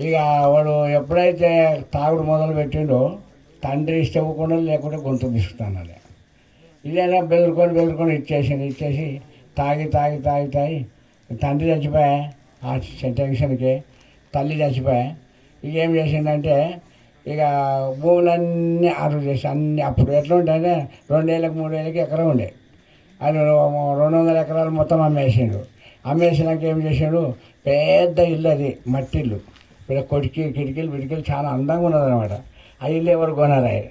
ఇక వాడు ఎప్పుడైతే తాగుడు మొదలు పెట్టిండో తండ్రి ఇష్టపడకుండా లేకుంటే గొంతు తీసుకున్నాను అది. ఇదేనా బెదురుకొని బెదురుకొని ఇచ్చేసింది. ఇచ్చేసి తాగి తాగి తాగి తాగి తండ్రి చచ్చిపోయా? ఆ టెన్షన్కి. తల్లి చచ్చిపోయా? ఇక ఏం చేసిందంటే ఇక భూములన్నీ అరువు చేసి అన్ని అప్పుడు ఎట్లా ఉంటే రెండేళ్ళకి మూడేళ్ళకి ఎకరం ఉండే. అది రెండు వందల ఎకరాలు మొత్తం అమ్మేసిండు. అమ్మేసినాక ఏం చేసాడు? పెద్ద ఇల్లు అది మట్టి ఇల్లు ఇక్కడ కొడికి కిటికీలు పిటికీలు చాలా అందంగా ఉన్నది అనమాట ఆ ఇల్లు ఎవరు కొనరాయి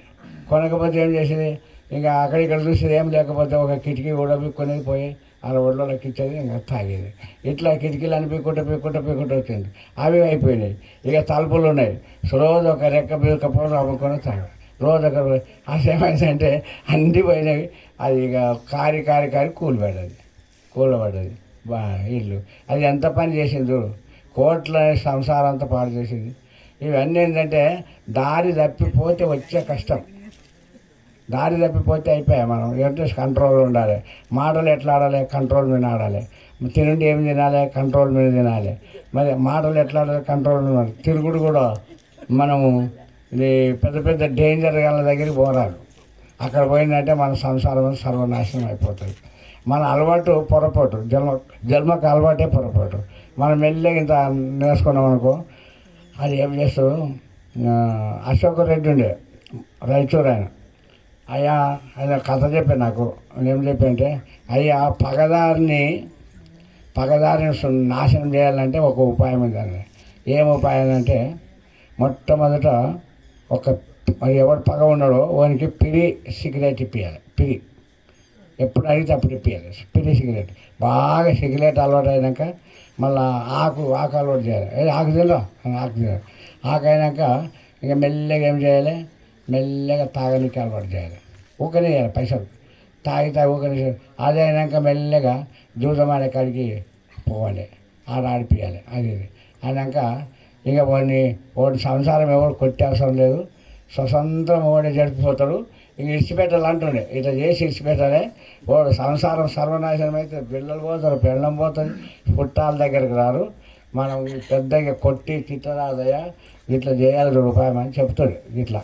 కొనకపోతే ఏం చేసేది? ఇంకా అక్కడ ఇక్కడ చూసేది ఏం లేకపోతే ఒక కిటికీ కూడా పీక్కొనేది పోయి ఆ ఒళ్ళోకి ఇంకా తాగేది. ఇట్లా కిటికీలు అని పీక్కుంటూ పీక్కుంటూ పీక్కుంటూ వచ్చింది. అవి అయిపోయినాయి. ఇక తలుపులు ఉన్నాయి. రోజు ఒక రెక్క పీక్కపోవడం అమ్ముకొని తాగదు రోజు ఒక అసలు ఏమైందంటే అన్నీ పోయినవి అది ఇక కారి కారి కారి కూలిపడ్డది కూలబడ్డది. బా ఇల్లు. అది ఎంత పని చేసింది చూడు. కోట్ల సంసారం అంతా పాడు చేసేది. ఇవన్నీ ఏంటంటే దారి తప్పిపోతే వచ్చే కష్టం. దారి తప్పిపోతే అయిపోయాయి మనం. ఏంటంటే కంట్రోల్ ఉండాలి? మాటలు ఎట్లా ఆడాలి? కంట్రోల్ మీద ఆడాలి. తినండి ఏం తినాలి? కంట్రోల్ మీద తినాలి. మరి మాటలు ఎట్లా ఆడాలి? కంట్రోల్ మీద తిరుగుడు కూడా మనము ఇది పెద్ద పెద్ద డేంజర్ గల దగ్గరికి పోరాడు. అక్కడ పోయిందంటే మన సంసారం సర్వనాశనం అయిపోతుంది. మన అలవాటు పొరపాటు. జన్మ జన్మకు అలవాటే పొరపాటు. మనం మెల్లిగా ఇంత నేర్చుకున్నాం అనుకో అది ఏం చేస్తాడు అశోక్ రెడ్డి ఉండే రైచూరు ఆయన. అయ్యా ఆయన కథ చెప్పాను నాకు ఏం చెప్పంటే అయ్యా పగదారిని పగదారిని నాశనం చేయాలంటే ఒక ఉపాయం ఉందండి ఏం ఉపాయం అంటే మొట్టమొదట ఒక మరి ఎవడు పగ ఉన్నాడో వానికి పిరి సిగరెట్ ఇప్పించాలి పిరి. ఎప్పుడు అడిగితే అప్పుడు ఇప్పించాలి పిరి సిగరెట్. బాగా సిగరెట్ అలవాటు అయినాక మళ్ళా ఆకు ఆకు అలవాటు చేయాలి. ఏ ఆకు తినరా ఆకు తినాలి ఆకు అయినాక ఇక మెల్లగా ఏం చేయాలి? మెల్లగా తాగనికి అలవాటు చేయాలి. ఊకనే చేయాలి పైసలు. తాగి తాగి ఊకనే అది అయినాక మెల్లగా దూదమాడే కాడికి పోవాలి. ఆడ ఆడిపియాలి. అది ఇది. అయినాక ఇక వాడిని వాడి సంసారం ఎవరు కొట్టే అవసరం లేదు. స్వతంత్రం వాడే జరిపిపోతాడు ఇక ఇడిచిపెట్టాలి అంటుండే. ఇట్లా చేసి ఇడిచిపెట్టాలి వాడు సంసారం సర్వనాశనం అయితే పిల్లలు పోతారు పెళ్ళం పోతుంది పుట్టాల దగ్గరికి రారు. మనం పెద్దగా కొట్టి తిట్టరాదయ్యా ఇట్లా చేయాలి చూడు అని చెప్తాడు ఇట్లా.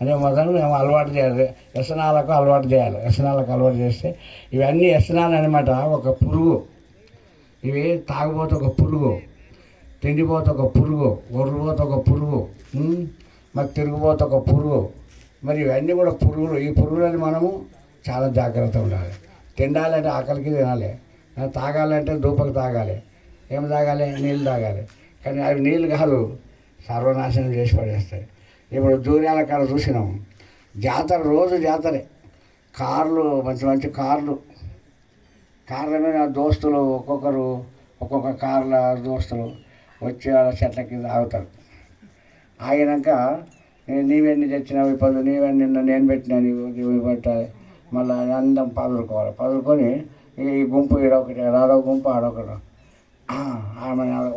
అనే మొదలు మేము అలవాటు చేయాలి. వ్యసనాలకు అలవాటు చేయాలి. వ్యసనాలకు అలవాటు చేస్తే ఇవన్నీ వ్యసనాలు అనమాట ఒక పురుగు. ఇవి తాగుబోతే ఒక పురుగు. తిండిపోతే ఒక పురుగు. ఒర్రుపోతే ఒక పురుగు. మాకు మరి తిరుగుపోతే ఒక పురుగు. మరి ఇవన్నీ కూడా పురుగులు ఈ పురుగులని మనము చాలా జాగ్రత్త ఉండాలి. తినాలంటే ఆకలికి తినాలి. తాగాలంటే దూపకు తాగాలి. ఏం తాగాలి? నీళ్ళు తాగాలి. కానీ అవి నీళ్ళు కాదు సర్వనాశనం చేసి పడేస్తాయి. ఇప్పుడు దూర్యాల కాడ చూసినాం. జాతర రోజు జాతరే. కార్లు మంచి మంచి కార్లు. కార్ల మీద దోస్తులు ఒక్కొక్కరు ఒక్కొక్క కార్ల దోస్తులు వచ్చి చెట్ల కింద ఆగుతారు. ఆగినాక నీవెన్ని తెచ్చినావు ఈ పళ్ళు నీవెన్ని నిన్న నేను పెట్టినా నీవు? నీవు పెట్టాలి. మళ్ళీ అందం పదులుకోవాలి. పదులుకొని ఈ గుంపు ఈడొకటి ఆడో గుంపు ఆడొకటి ఆమె